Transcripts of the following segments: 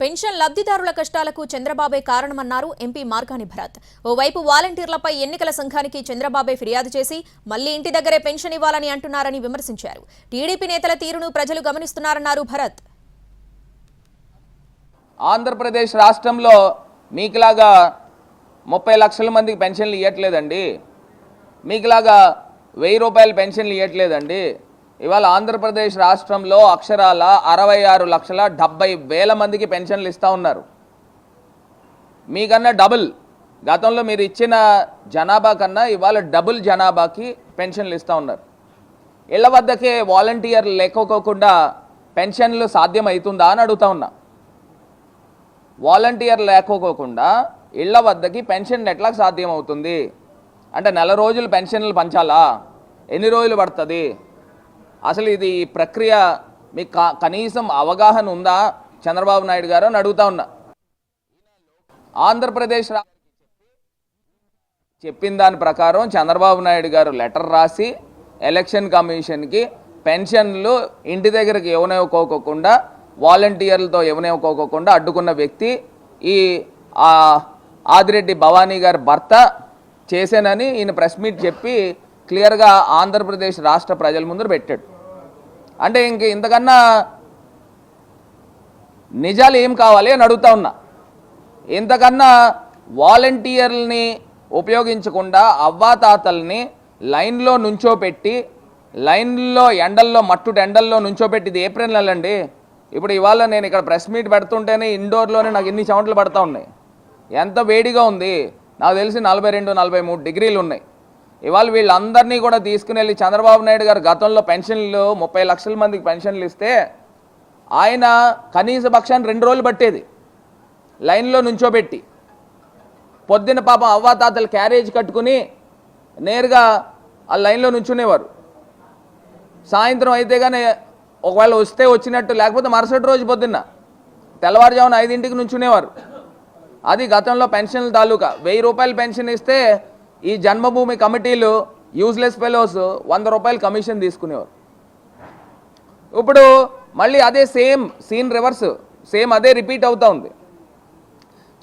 Pension లబ్ధిదారుల కష్టాలకు చంద్రబాబే కారణమన్నారు ఎంపీ మార్గాని భరత్. ఓవైపు వాలంటీర్లపై ఎన్నికల సంఘానికి చంద్రబాబే ఫిర్యాదు చేసి మళ్ళీ ఇంటి దగ్గరే పెన్షన్ ఇవ్వాలని అంటున్నారని విమర్శించారు. టీడీపీ నేతల తీరును ప్రజలు గమనిస్తున్నారన్నారు భరత్. ఆంధ్రప్రదేశ్ రాష్ట్రంలో మీకులాగా ముప్పై లక్షల మందికి పెన్షన్లు ఇవ్వట్లేదండి మీకులాగా వెయ్యి రూపాయల పెన్షన్లు ఇవ్వట్లేదండి ఇవాళ ఆంధ్రప్రదేశ్ రాష్ట్రంలో అక్షరాల అరవై ఆరు లక్షల డెబ్బై వేల మందికి పెన్షన్లు ఇస్తూ ఉన్నారు. మీకన్నా డబుల్. గతంలో మీరు ఇచ్చిన జనాభా కన్నా ఇవాళ డబుల్ జనాభాకి పెన్షన్లు ఇస్తూ ఉన్నారు. ఇళ్ళ వద్దకే వాలంటీర్లు లేకపోకుండా పెన్షన్లు సాధ్యమవుతుందా అని అడుగుతా ఉన్నా. వాలంటీర్ లేకపోకుండా ఇళ్ళ వద్దకి పెన్షన్ ఎట్లా సాధ్యమవుతుంది? అంటే నెల రోజులు పెన్షన్లు పంచాలా? ఎన్ని రోజులు పడుతుంది? అసలు ఇది ఈ ప్రక్రియ మీకు కనీసం అవగాహన ఉందా? చంద్రబాబు నాయుడు గారు అని అడుగుతా ఉన్నా. ఆంధ్రప్రదేశ్ చెప్పిన దాని ప్రకారం చంద్రబాబు నాయుడు గారు లెటర్ రాసి ఎలక్షన్ కమిషన్కి పెన్షన్లు ఇంటి దగ్గరికి ఇవ్వనివ్వకోకుండా వాలంటీర్లతో ఇవ్వనివ్వకోకుండా అడ్డుకున్న వ్యక్తి ఈ ఆదిరెడ్డి భవానీ గారి భర్త చేశానని ఈయన ప్రెస్ మీట్ చెప్పి క్లియర్గా ఆంధ్రప్రదేశ్ రాష్ట్ర ప్రజల ముందర పెట్టాడు. అంటే ఇంక ఇంతకన్నా నిజాలు ఏం కావాలి అని అడుగుతా ఉన్నా. ఇంతకన్నా వాలంటీర్ని ఉపయోగించకుండా అవ్వాతాతల్ని లైన్లో నుంచోపెట్టి లైన్లో ఎండల్లో మట్టుడు ఎండల్లో నుంచోపెట్టి ఇది ఏప్రిల్ నెల అండి ఇప్పుడు ఇవాళ నేను ఇక్కడ ప్రెస్ మీట్ పెడుతుంటేనే ఇండోర్లోనే నాకు ఇన్ని చెమటలు పడతా ఉన్నాయి. ఎంత వేడిగా ఉంది. నాకు తెలిసి నలభై రెండు నలభై మూడు డిగ్రీలు ఉన్నాయి. ఇవాళ వీళ్ళందరినీ కూడా తీసుకుని వెళ్ళి చంద్రబాబు నాయుడు గారు గతంలో పెన్షన్లు ముప్పై లక్షల మందికి పెన్షన్లు ఇస్తే ఆయన కనీస పక్షాన్ని రెండు రోజులు పట్టేది. లైన్లో నుంచోబెట్టి. పొద్దున పాపం అవ్వాతాతలు క్యారేజ్ కట్టుకుని నేరుగా ఆ లైన్లో నుంచునేవారు. సాయంత్రం అయితే కానీ ఒకవేళ వస్తే వచ్చినట్టు లేకపోతే మరుసటి రోజు పొద్దున్న తెల్లవారుజామున ఐదింటికి నుంచునేవారు. అది గతంలో పెన్షన్ల తాలూకా. వెయ్యి రూపాయలు పెన్షన్ ఇస్తే ఈ జన్మభూమి కమిటీలు యూజ్లెస్ ఫెలోస్ వంద రూపాయలు కమిషన్ తీసుకునేవారు. ఇప్పుడు మళ్ళీ అదే సేమ్ సీన్ రివర్స్ సేమ్ అదే రిపీట్ అవుతూ ఉంది.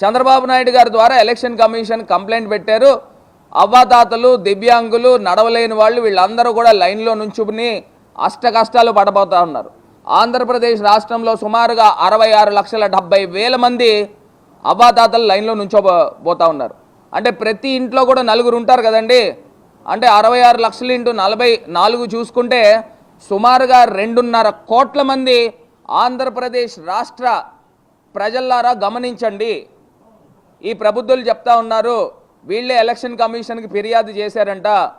చంద్రబాబు నాయుడు గారి ద్వారా ఎలక్షన్ కమిషన్ కంప్లైంట్ పెట్టారు. అవ్వాతాతలు దివ్యాంగులు నడవలేని వాళ్ళు వీళ్ళందరూ కూడా లైన్లో నుంచుని అష్ట కష్టాలు పడబోతా ఉన్నారు. ఆంధ్రప్రదేశ్ రాష్ట్రంలో సుమారుగా అరవై ఆరు లక్షల డెబ్బై వేల మంది అవ్వాతాతలు లైన్లో నుంచోబోతా ఉన్నారు. అంటే ప్రతి ఇంట్లో కూడా నలుగురు ఉంటారు కదండి. అంటే అరవై ఆరు లక్షలు ఇంటూ నలభై నాలుగు చూసుకుంటే సుమారుగా రెండున్నర కోట్ల మంది ఆంధ్రప్రదేశ్ రాష్ట్ర ప్రజల్లారా గమనించండి. ఈ ప్రబుద్ధులు చెప్తా ఉన్నారు వీళ్ళే ఎలక్షన్ కమిషన్కి ఫిర్యాదు చేశారంట.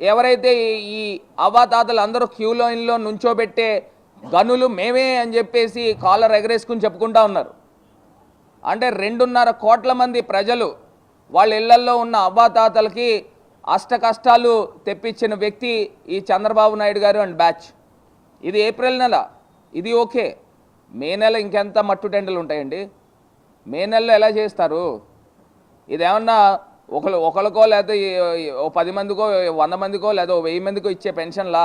ఎవరైతే ఈ- ఈ అవాతాతలు అందరూ క్యూ లైన్లో నుంచోబెట్టే గనులు మేమే అని చెప్పేసి కాలర్ ఎగరేసుకుని చెప్పుకుంటా ఉన్నారు. అంటే రెండున్నర కోట్ల మంది ప్రజలు వాళ్ళ ఇళ్ళల్లో ఉన్న అవ్వాతాతలకి అష్ట కష్టాలు తెప్పించిన వ్యక్తి ఈ చంద్రబాబు నాయుడు గారు అండ్ బ్యాచ్. ఇది ఏప్రిల్ నెల. ఇది ఓకే. మే నెల ఇంకెంత మట్టుటెండలు ఉంటాయండి? మే నెలలో ఎలా చేస్తారు? ఇదేమన్నా ఒకరు ఒకరికో లేకపోతే ఓ పది మందికో వంద మందికో లేదా ఓ వెయ్యి మందికో ఇచ్చే పెన్షన్లా?